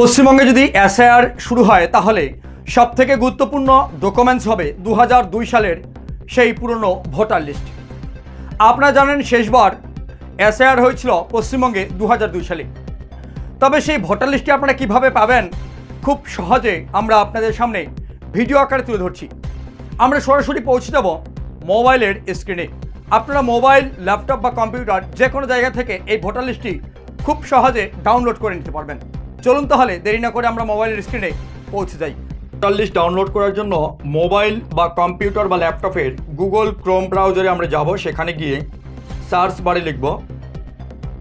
পশ্চিমবঙ্গে যদি এসআইআর শুরু হয়, তাহলে সবথেকে গুরুত্বপূর্ণ ডকুমেন্টস হবে দু হাজার দুই সালের সেই পুরনো ভোটার লিস্ট আপনারা জানেন শেষবার এসআইআর হয়েছিল পশ্চিমবঙ্গে দু হাজার দুই সালে। তবে সেই ভোটার লিস্টটি আপনারা কীভাবে পাবেন, খুব সহজে আমরা আপনাদের সামনে ভিডিও আকারে তুলে ধরছি। আমরা সরাসরি পৌঁছে যাব মোবাইলের স্ক্রিনে আপনারা মোবাইল ল্যাপটপ বা কম্পিউটার যে কোনো জায়গা থেকে এই ভোটার লিস্টটি খুব সহজে ডাউনলোড করে নিতে পারবেন। চলুন তাহলে, দেরি না করে আমরা মোবাইলের স্ক্রিনে পৌঁছে যাই। ভোটার লিস্ট ডাউনলোড করার জন্য মোবাইল বা কম্পিউটার বা ল্যাপটপের গুগল ক্রোম ব্রাউজারে আমরা যাব, সেখানে গিয়ে সার্চ বারে লিখব,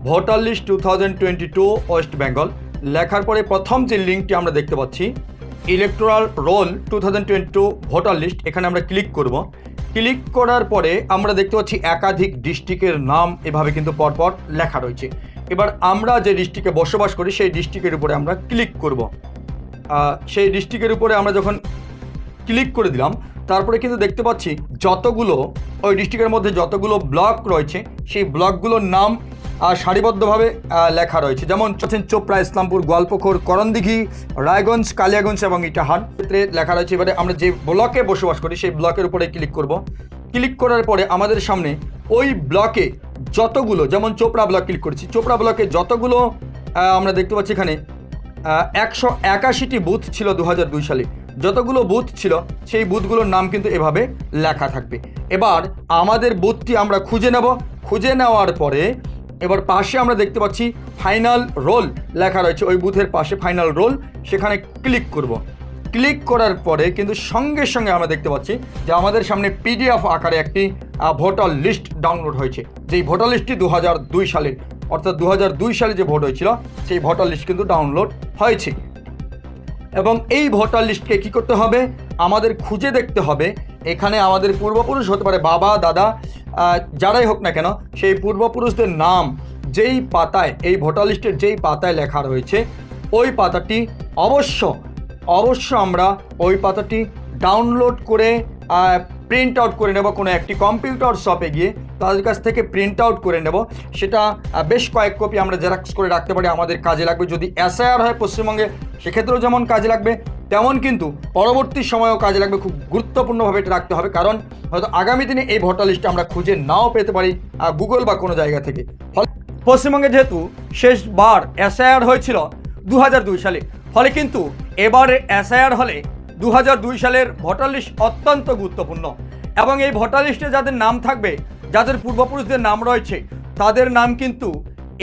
voter list two thousand twenty two West Bengal লেখার পরে প্রথম যে লিঙ্কটি আমরা দেখতে পাচ্ছি electoral roll two thousand twenty two voter list এখানে আমরা ক্লিক করব। ক্লিক করার পরে আমরা দেখতে পাচ্ছি একাধিক ডিস্ট্রিক্টের নাম, এভাবে কিন্তু পরপর লেখা রয়েছে। এবার আমরা যে ডিস্ট্রিক্টে বসবাস করি, সেই ডিস্ট্রিক্টের উপরে আমরা ক্লিক করব। সেই ডিস্ট্রিক্টের উপরে আমরা যখন ক্লিক করে দিলাম, তারপরে কিন্তু দেখতে পাচ্ছি যতগুলো, ওই ডিস্ট্রিক্টের মধ্যে যতগুলো ব্লক রয়েছে, সেই ব্লকগুলোর নাম সারিবদ্ধভাবে লেখা রয়েছে। যেমন আছেন চোপড়া, ইসলামপুর গোয়ালপুকুর করণদিঘি, রায়গঞ্জ, কালিয়াগঞ্জ এবং ইটাহার ক্ষেত্রে লেখা রয়েছে। এবারে আমরা যে ব্লকে বসবাস করি, সেই ব্লকের উপরে ক্লিক করব। ক্লিক করার পরে আমাদের সামনে ওই ব্লকে যতগুলো, যেমন চোপড়া ব্লক ক্লিক করেছি, চোপড়া ব্লকে যতগুলো আমরা দেখতে পাচ্ছি এখানে একশো একাশিটি বুথ ছিল দু হাজার দুই সালে। যতগুলো বুথ ছিল, সেই বুথগুলোর নাম কিন্তু এভাবে লেখা থাকবে। এবার আমাদের বুথটি আমরা খুঁজে নেব। খুঁজে নেওয়ার পরে, এবার পাশে আমরা দেখতে পাচ্ছি ফাইনাল রোল লেখা রয়েছে। ওই বুথের পাশে ফাইনাল রোল সেখানে ক্লিক করব। ক্লিক করার পরে কিন্তু সঙ্গে সঙ্গে আমরা দেখতে পাচ্ছি যে আমাদের সামনে পিডিএফ আকারে একটি ভোটার লিস্ট ডাউনলোড হয়েছে। যেই ভোটার লিস্টটি দু দুই সালের, অর্থাৎ দু দুই সালে যে ভোট হয়েছিল, সেই ভোটার লিস্ট কিন্তু ডাউনলোড হয়েছে। এবং এই ভোটার লিস্টকে কী করতে হবে? আমাদের খুঁজে দেখতে হবে। এখানে আমাদের পূর্বপুরুষ হতে পারে বাবা, দাদা যারাই হোক না কেন, সেই পূর্বপুরুষদের নাম যেই পাতায়, এই ভোটার লিস্টের যেই পাতায় লেখা রয়েছে, ওই পাতাটি অবশ্য অবশ্য আমরা ওই পাতাটি ডাউনলোড করে প্রিন্ট আউট করে নেব কোনো একটি কম্পিউটার শপে গিয়ে। তাদের কাছ থেকে প্রিন্ট আউট করে নেব। সেটা বেশ কয়েক কপি আমরা জেরক্স করে রাখতে পারি, আমাদের কাজে লাগবে। যদি এসআইআর হয় পশ্চিমবঙ্গে, সেক্ষেত্রেও যেমন কাজে লাগবে, তেমন কিন্তু পরবর্তী সময়েও কাজে লাগবে। খুব গুরুত্বপূর্ণভাবে এটা রাখতে হবে। কারণ, হয়তো আগামী দিনে এই ভোটার লিস্টে আমরা খুঁজে নাও পেতে পারি গুগল বা কোনো জায়গা থেকে। ফলে পশ্চিমবঙ্গে যেহেতু শেষবার এসআইআর হয়েছিল দু হাজার দুই সালে, ফলে কিন্তু এবারে এসআইআর হলে দু হাজার দুই সালের ভোটার লিস্ট অত্যন্ত গুরুত্বপূর্ণ। এবং এই ভোটার লিস্টে যাদের নাম থাকবে, যাদের পূর্বপুরুষদের নাম রয়েছে, তাদের নাম কিন্তু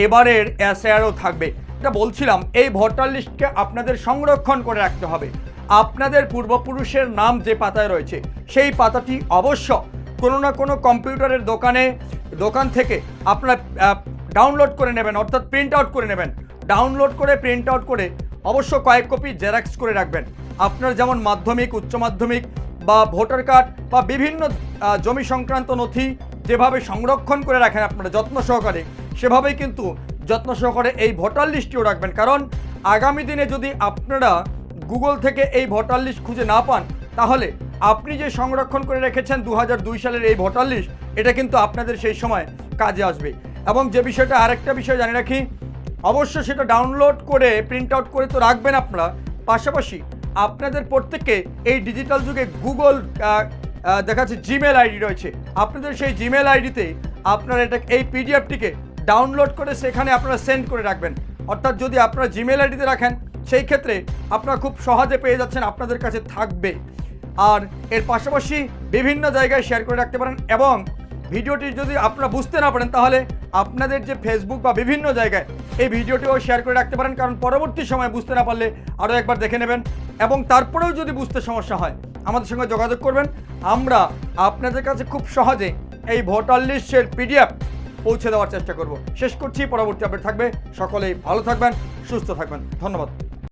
এবারের এসআইআরও থাকবে। এটা বলছিলাম, এই ভোটার লিস্টকে আপনাদের সংরক্ষণ করে রাখতে হবে। আপনাদের পূর্বপুরুষের নাম যে পাতায় রয়েছে, সেই পাতাটি অবশ্য কোনো না কোনো কম্পিউটারের দোকানে, দোকান থেকে আপনারা ডাউনলোড করে নেবেন, অর্থাৎ প্রিন্ট আউট করে নেবেন। ডাউনলোড করে প্রিন্ট আউট করে অবশ্য কয়েক কপি জেরক্স করে রাখবেন। আপনার যেমন মাধ্যমিক, উচ্চ মাধ্যমিক বা ভোটার কার্ড বা বিভিন্ন জমি সংক্রান্ত নথি যেভাবে সংরক্ষণ করে রাখেন আপনারা যত্ন সহকারে, সেভাবেই কিন্তু যত্ন সহকারে এই ভোটার লিস্টটিও রাখবেন। কারণ আগামী দিনে যদি আপনারা গুগল থেকে এই ভোটার লিস্ট খুঁজে না পান, তাহলে আপনি যে সংরক্ষণ করে রেখেছেন দু হাজার দুই সালের এই ভোটার লিস্ট এটা কিন্তু আপনাদের সেই সময় কাজে আসবে। এবং যে বিষয়টা আরেকটা বিষয় জানি রাখি অবশ্য সেটা ডাউনলোড করে প্রিন্ট আউট করে তো রাখবেন আপনারা। পাশাপাশি আপনাদের প্রত্যেককে এই ডিজিটাল যুগে গুগল দেখা যাচ্ছে জিমেল আইডি রয়েছে। আপনাদের সেই জিমেল আইডিতে আপনারা এটা, এই পিডিএফটিকে ডাউনলোড করে সেখানে আপনারা সেন্ড করে রাখবেন। অর্থাৎ যদি আপনারা জিমেল আইডিতে রাখেন, সেই ক্ষেত্রে আপনারা খুব সহজে পেয়ে যাচ্ছেন, আপনাদের কাছে থাকবে। আর এর পাশাপাশি বিভিন্ন জায়গায় শেয়ার করে রাখতে পারেন এবং ভিডিওটি যদি আপনারা বুঝতে না পারেন, তাহলে আপনাদের যে ফেসবুক বা বিভিন্ন জায়গায় এই ভিডিওটিও শেয়ার করে রাখতে পারেন, কারণ পরবর্তী সময় বুঝতে না পারলে আরও একবার দেখে নেবেন এবং তারপরেও যদি বুঝতে সমস্যা হয়, আমাদের সঙ্গে যোগাযোগ করবেন। আমরা আপনাদের কাছে খুব সহজে এই ভোটার লিস্টের পিডিএফ পৌঁছে দেওয়ার চেষ্টা করব। শেষ করছি, পরবর্তী আপডেট থাকবে। সকলেই ভালো থাকবেন, সুস্থ থাকবেন। ধন্যবাদ।